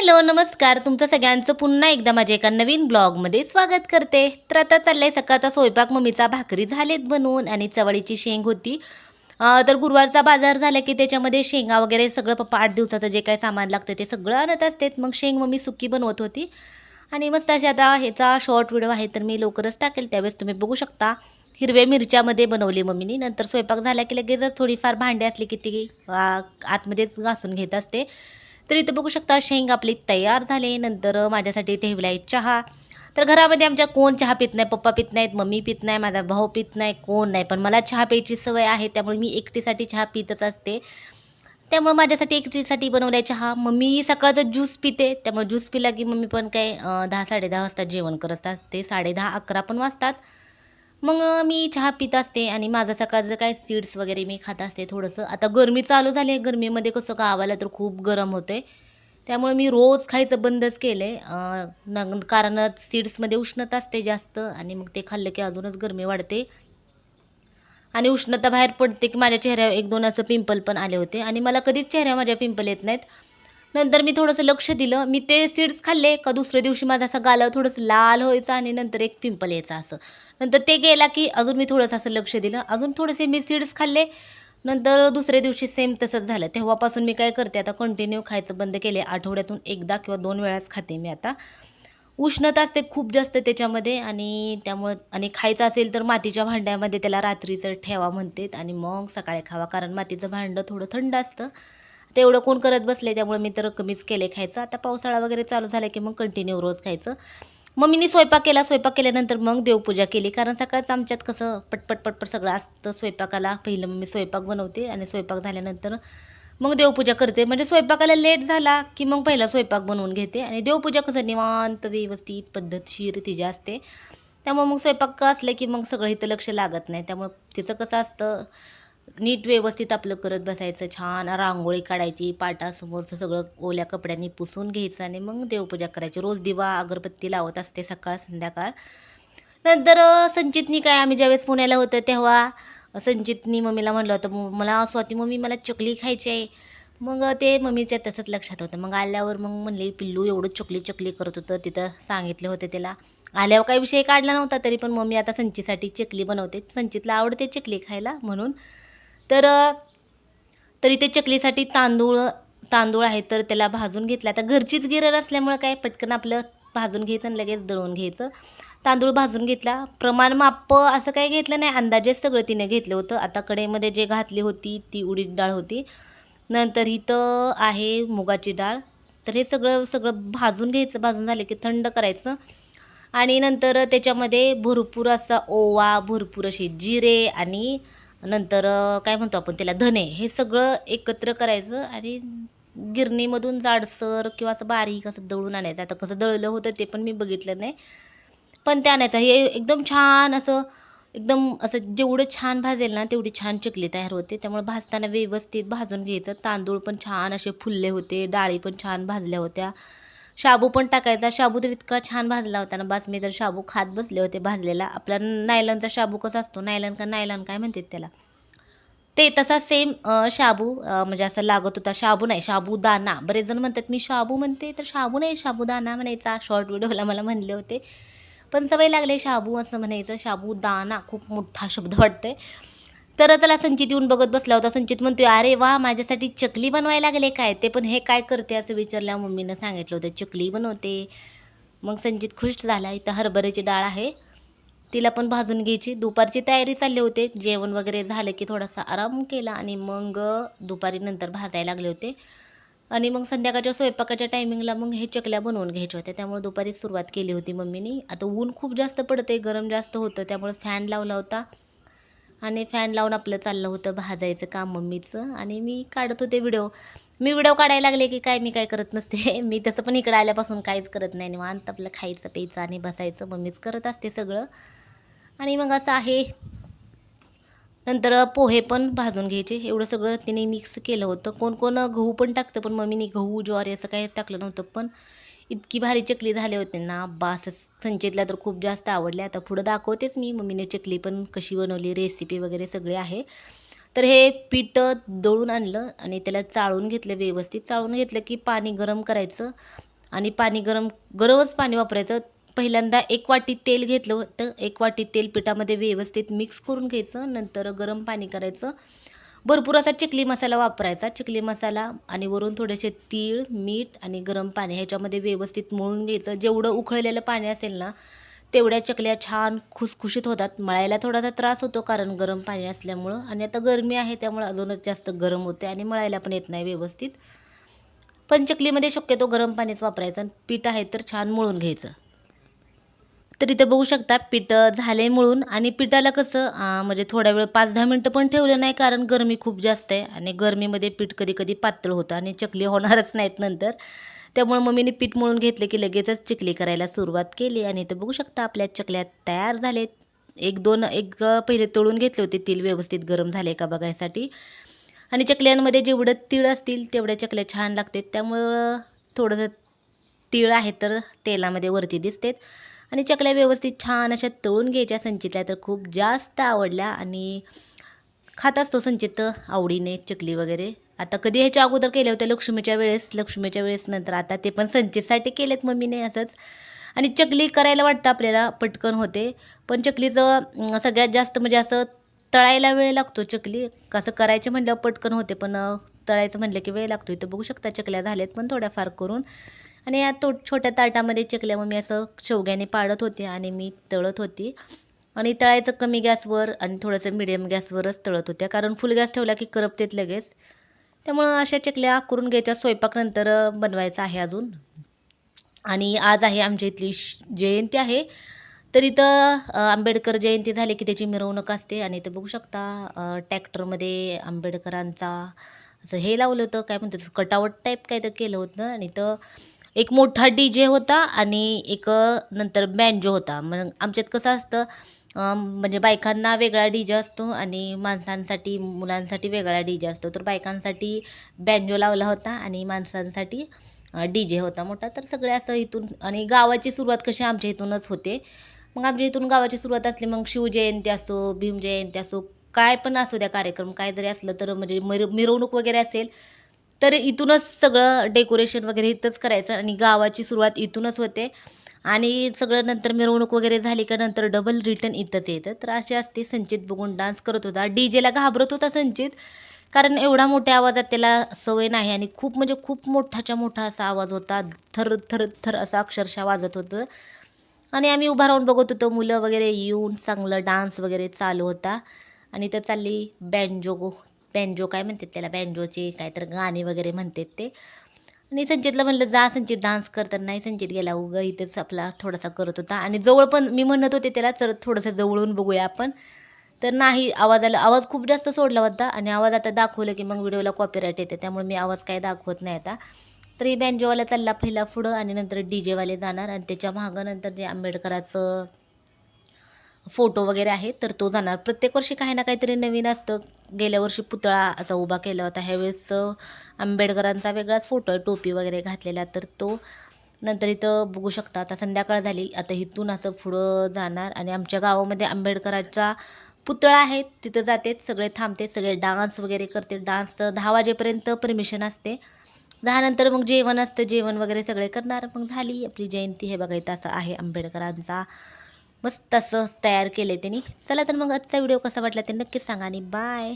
Hello नमस्कार. तुमचं सगळ्यांचं पुन्हा एकदा माझ्या एका नवीन ब्लॉगमध्ये स्वागत करते. तर आता चाललंय सकाळचा स्वयंपाक. मम्मीचा भाकरी झालेत बनवून आणि चवळीची शेंग होती. तर गुरुवारचा बाजार झाला की त्याच्यामध्ये शेंगा वगैरे सगळं पप्पा आठ दिवसाचं जे काही सामान लागतं ते सगळं आणत असतेत. मग शेंग मम्मी सुकी बनवत होती. आणि मस्त अशी आता ह्याचा शॉर्ट व्हिडिओ आहे तर मी लवकरच टाकेल. त्यावेळेस तुम्ही बघू शकता. हिरव्या मिरच्यामध्ये बनवली मम्मीनी. नंतर स्वयंपाक झाला की लगेचच थोडीफार भांडी असली की ती आतमध्येच घासून घेत असते. तर इथं बघू शकता शेंग आपली तयार झाले. नंतर माझ्यासाठी ठेवला आहे चहा. तर घरामध्ये आमच्या कोण चहा पित नाही पप्पा पित नाहीत मम्मी पित नाही माझा भाऊ पित नाही कोण नाही. पण मला चहा प्यायची सवय आहे त्यामुळे मी एकटीसाठी चहा पितच असते. त्यामुळे माझ्यासाठी एकटीसाठी बनवलाय चहा. मम्मी सकाळचं ज्यूस पिते त्यामुळे ज्यूस पिला की मम्मी पण काय दहा साडेदहा वाजता जेवण करत असते. साडेदहा अकरा पण वाजतात. मग मी चहा पित असते आणि माझं सकाळचं काय सीड्स वगैरे मी खात असते थोडंसं. आता गरमी चालू झाली आहे. गरमीमध्ये कसं गावाला तर खूप गरम होते त्यामुळे मी रोज खायचं बंदच केलं आहे न कारण सीड्समध्ये उष्णता असते जास्त आणि मग ते खाल्लं की अजूनच गरमी वाढते. आणि उष्णता बाहेर पडते की माझ्या चेहऱ्यावर एक दोन असं पिंपल पण आले होते. आणि मला कधीच चेहऱ्यावर माझ्या पिंपल येत नाहीत. नंतर मी थोडंसं लक्ष दिलं. मी ते सीड्स खाल्ले का दुसऱ्या दिवशी माझा असा गाला थोडंसं लाल व्हायचं आणि नंतर एक पिंपल यायचा असं. नंतर ते गेला की अजून मी थोडंसं असं लक्ष दिलं. अजून थोडेसे मी सीड्स खाल्ले. नंतर दुसऱ्या दिवशी सेम तसंच झालं. तेव्हापासून मी काय करते आता कंटिन्यू खायचं बंद केले आठवड्यातून एकदा किंवा दोन वेळाच खाते मी आता. उष्णता असते खूप जास्त त्याच्यामध्ये आणि त्यामुळं आणि खायचं असेल तर मातीच्या भांड्यामध्ये त्याला रात्रीचं ठेवा म्हणतात आणि मग सकाळी खावा. कारण मातीचं भांडं थोडं थंड असतं. तेवढं कोण करत बसले त्यामुळे मी तर कमीच केले खायचं. आता पावसाळा वगैरे चालू झाला की मग कंटिन्यू रोज खायचं. मम्मीनी स्वयंपाक केला स्वयंपाक केल्यानंतर मग देवपूजा केली. कारण सकाळचं आमच्यात कसं पटपट पटपट सगळं असतं स्वयंपाकाला. पहिलं मम्मी स्वयंपाक बनवते आणि स्वयंपाक झाल्यानंतर मग देवपूजा करते. म्हणजे स्वयंपाकाला लेट झाला की मग पहिला स्वयंपाक बनवून घेते. आणि देवपूजा कसं निवांत व्यवस्थित पद्धतशीर तिची असते. त्यामुळे मग स्वयंपाक असलं की मग सगळं इथं लक्ष लागत नाही. त्यामुळं तिचं कसं असतं नीट व्यवस्थित आपलं करत बसायचं छान रांगोळी काढायची पाटासमोरचं सगळं ओल्या कपड्यांनी पुसून घ्यायचं आणि मग देवपूजा करायची. रोज दिवा अगरबत्ती लावत असते सकाळ संध्याकाळ. नंतर संचितनी काय आम्ही ज्यावेळेस पुण्याला होतं तेव्हा संचितनी मम्मीला म्हणलं होतं मला स्वाती मम्मी मला चकली खायची आहे. मग ते मम्मीच्या तसंच लक्षात होतं. मग आल्यावर मग म्हणले पिल्लू एवढं चकली चकली करत होतं तिथं सांगितले होते त्याला. आल्यावर काही विषय काढला नव्हता तरी पण मम्मी आता संचीसाठी चकली बनवते. संचितला आवडते चकली खायला म्हणून तर तर तरी ते चकलीसाठी तांदूळ तांदूळ आहे तर त्याला भाजून घेतला. आता घरचीच गिरण असल्यामुळं काय पटकन आपलं भाजून घ्यायचं आणि लगेच दळून घ्यायचं. तांदूळ भाजून घेतला. प्रमाण माप असं काही घेतलं नाही. अंदाजेच सगळं तिने घेतलं होतं. आता कडेमध्ये जे घातली होती ती उडीद डाळ होती. नंतर इथं आहे मुगाची डाळ. तर हे सगळं सगळं भाजून घ्यायचं. भाजून झाले की थंड करायचं. आणि नंतर त्याच्यामध्ये भरपूर असा ओवा भरपूर असे जिरे आणि नंतर काय म्हणतो आपण त्याला धने हे सगळं एकत्र करायचं आणि गिरणीमधून जाडसर किंवा असं बारीक असं दळून आणायचं. आता कसं दळलं होतं ते पण मी बघितलं नाही. पण ते आणायचं. हे एकदम छान असं एकदम असं जेवढं छान भाजेल ना तेवढी छान चकली तयार होते. त्यामुळे भाजताना व्यवस्थित भाजून घ्यायचं. तांदूळ पण छान असे फुलले होते डाळी पण छान भाजल्या होत्या. शाबू पण टाकायचा. शाबू तर इतका छान भाजला होता ना. बस मी तर शाबू खात बसले होते भाजलेला. आपला नायलनचा शाबू कसा असतो? नायलन का नायलन काय म्हणतात त्याला? ते तसा सेम शाबू म्हणजे असं लागत होता. शाबू नाही शाबूदाना बरेच जण म्हणतात मी शाबू म्हणते तर शाबू नाही शाबूदाना म्हणायचा. शॉर्ट व्हिडिओला मला म्हणले होते. पण सवय लागले शाबू असं म्हणायचं. शाबूदाना खूप मोठा शब्द वाटतोय. तर त्याला संचित येऊन बघत बसला होता. संचित म्हणतोय अरे वा माझ्यासाठी चकली बनवायला लागले काय? ते पण हे काय करते असं विचारल्या मम्मीनं सांगितलं होतं. चकली बनवते. मग संचित खुश झाला. इथं हरभऱ्याची डाळ आहे. तिला पण भाजून घ्यायची. दुपारची तयारी चालली होते. जेवण वगैरे झालं की थोडासा आराम केला आणि मग दुपारी नंतर भाजायला लागले होते. आणि मग संध्याकाळच्या स्वयंपाकाच्या टायमिंगला मग हे चकल्या बनवून घ्यायच्या होत्या. त्यामुळे दुपारी सुरुवात केली होती मम्मीनी. आता ऊन खूप जास्त पडते गरम जास्त होतं. त्यामुळे फॅन लावला होता. आणि फॅन लावून आपलं चाललं होतं भाजायचं काम मम्मीचं. आणि मी काढत होते व्हिडिओ मी व्हिडिओ काढायला लागले की काय मी काय करत नसते. मी तसं पण इकडं आल्यापासून काहीच करत नाही निवांत. आपलं खायचं प्यायचं आणि बसायचं. मम्मीच करत असते सगळं. आणि मग असं आहे. नंतर पोहे पण भाजून घ्यायचे. एवढं सगळं तिने मिक्स केलं होतं. कोण कोण गहू पण टाकतं पण मम्मीने गहू ज्वारी असं काही टाकलं नव्हतं पण इतकी भारी चकली झाले होते ना. बास संचेतला तर खूप जास्त आवडले आता पुढं दाखवतेच मी. मम्मीने चकली पण कशी बनवली रेसिपी वगैरे सगळे आहे. तर हे पीठ दळून आणलं आणि त्याला चाळून घेतलं व्यवस्थित. चाळून घेतलं की पाणी गरम करायचं आणि पाणी गरम गरमच पाणी वापरायचं. पहिल्यांदा एक वाटी तेल घेतलं होतं. एक वाटी तेल पिठामध्ये व्यवस्थित मिक्स करून घ्यायचं. नंतर गरम पाणी करायचं. भरपूर असा चिकली मसाला वापरायचा. चिकली मसाला आणि वरून थोडेसे तीळ मीठ आणि गरम पाणी ह्याच्यामध्ये व्यवस्थित मळून घ्यायचं. जेवढं उकळलेलं पाणी असेल ना तेवढ्या चकल्या छान खुसखुशीत होतात. मळायला थोडासा त्रास होतो कारण गरम पाणी असल्यामुळं आणि आता गरमी आहे त्यामुळं अजूनच जास्त गरम होते आणि मळायला पण येत नाही व्यवस्थित. पण चकलीमध्ये शक्यतो गरम पाणीच वापरायचं आणि पीठ आहे तर छान मळून घ्यायचं. तर इथं बघू शकता पीठ झाले मिळून आणि पिठाला कसं म्हणजे थोड्या वेळ पाच दहा मिनटं पण ठेवलं नाही कारण गरमी खूप जास्त आहे आणि गरमीमध्ये पीठ कधी कधी पातळ होतं आणि चकली होणारच नाहीत नंतर. त्यामुळे मम्मीने पीठ मळून घेतलं की लगेचच चिकली करायला सुरुवात केली आणि इथं बघू शकता आपल्या चकल्या तयार झालेत. एक दोन एक पहिले तळून घेतले होते तेल व्यवस्थित गरम झाले का बघायसाठी. आणि चकल्यांमध्ये जेवढं तीळ असतील तेवढ्या चकल्या छान लागतात. त्यामुळं थोडंसं तीळ आहे तर तेलामध्ये वरती दिसतेत. आणि चकल्या व्यवस्थित छान अशा तळून घ्यायच्या. संचितल्या तर खूप जास्त आवडल्या आणि खात असतो संचित आवडीने चकली वगैरे. आता कधी ह्याच्या अगोदर केल्या होत्या लक्ष्मीच्या वेळेस लक्ष्मीच्या वेळेस नंतर आता ते पण संचितसाठी केलेत मम्मीने असंच. आणि चकली करायला वाटतं आपल्याला पटकन होते. पण चकलीचं सगळ्यात जास्त म्हणजे असं तळायला वेळ लागतो चकली. कसं करायचं म्हणलं पटकन होते पण तळायचं म्हणलं की वेळ लागतो. इथं बघू शकता चकल्या झाल्यात पण थोड्याफार करून. आणि या तो छोट्या ताटामध्ये चेकल्यामुळे मग मी असं शेवग्याने पाडत होते आणि मी तळत होती. आणि तळायचं कमी गॅसवर आणि थोडंसं मिडियम गॅसवरच तळत होत्या कारण फुल गॅस ठेवला की करपतेत लगेच. त्यामुळं अशा चकल्या करून घ्यायच्या स्वयंपाक नंतर बनवायचा आहे अजून. आणि आज आहे आमच्या इथली श- जयंती आहे. तर इथं आंबेडकर जयंती झाली की त्याची मिरवणूक असते. आणि इथं बघू शकता ट्रॅक्टरमध्ये आंबेडकरांचा असं हे लावलं होतं. काय म्हणतो कटावट टाईप काय तर केलं होतं. आणि इथं एक मोठा डी जे होता आणि एक नंतर बँजो होता. मग आमच्यात कसं असतं म्हणजे बायकांना वेगळा डी जे असतो आणि माणसांसाठी मुलांसाठी वेगळा डी जे असतो. तर बायकांसाठी बँजो लावला होता आणि माणसांसाठी डी जे होता मोठा. तर सगळे असं इथून आणि गावाची सुरुवात कशी आमच्या इथूनच होते. मग आमच्या इथून गावाची सुरुवात असली मग शिवजयंती असो भीमजयंती असो काय पण असो द्या कार्यक्रम काय जरी असलं तर म्हणजे मिर मिरवणूक वगैरे असेल तर इथूनच सगळं डेकोरेशन वगैरे इथंच करायचं आणि गावाची सुरुवात इथूनच होते. आणि सगळं नंतर मिरवणूक वगैरे झाली का नंतर डबल रिटर्न इथंच येतं. तर असे असते संचित बघून डान्स करत होता. डी जेला घाबरत होता संचित कारण एवढा मोठ्या आवाजात त्याला सवय नाही आणि खूप म्हणजे खूप मोठाच्या मोठा असा आवाज होता. थर थर थर असं अक्षरशः वाजत होतं. आणि आम्ही उभा राहून बघत होतो. मुलं वगैरे येऊन चांगलं डान्स वगैरे चालू होता. आणि तर चालली बँजोगो. बँजो काय म्हणतात त्याला बँजोचे काय तर गाणी वगैरे म्हणतात ते. आणि संचितला म्हणलं जा संचित डान्स कर. तर नाही संचित गेला उगा इथेच आपला थोडासा करत होता. आणि जवळ पण मी म्हणत होते त्याला चल थोडंसं जवळून बघूया आपण. तर नाही आवाज आला आवाज खूप जास्त सोडला होता. आणि आवाज आता दाखवलं की मग व्हिडिओला कॉपीराईट येते त्यामुळे मी आवाज काय दाखवत नाही आता. तर बँजोवाला चालला पहिला पुढं आणि नंतर डी जेवाले जाणार. आणि त्याच्या मागं नंतर जे आंबेडकराचं फोटो वगैरे आहे तर तो जाणार. प्रत्येक वर्षी काही ना काहीतरी नवीन असतं. गेल्या वर्षी पुतळा असा उभा केला होता. ह्यावेळेस आंबेडकरांचा वेगळाच फोटो आहे टोपी वगैरे घातलेला. तर तो नंतर इथं बघू शकता. आता संध्याकाळ झाली. आता इथून असं पुढं जाणार. आणि आमच्या गावामध्ये आंबेडकरांचा पुतळा आहे. तिथं जाते सगळे थांबते सगळे डान्स वगैरे करते. डान्स दहा वाजेपर्यंत परमिशन असते. दहा नंतर मग जेवण असतं. जेवण वगैरे सगळे करणार. मग झाली आपली जयंती. हे बघा इथं असं आहे आंबेडकरांचा मस्त असं तयार केलं आहे त्यांनी. चला तर मग आजचा व्हिडिओ कसा वाटला ते नक्कीच सांगा आणि बाय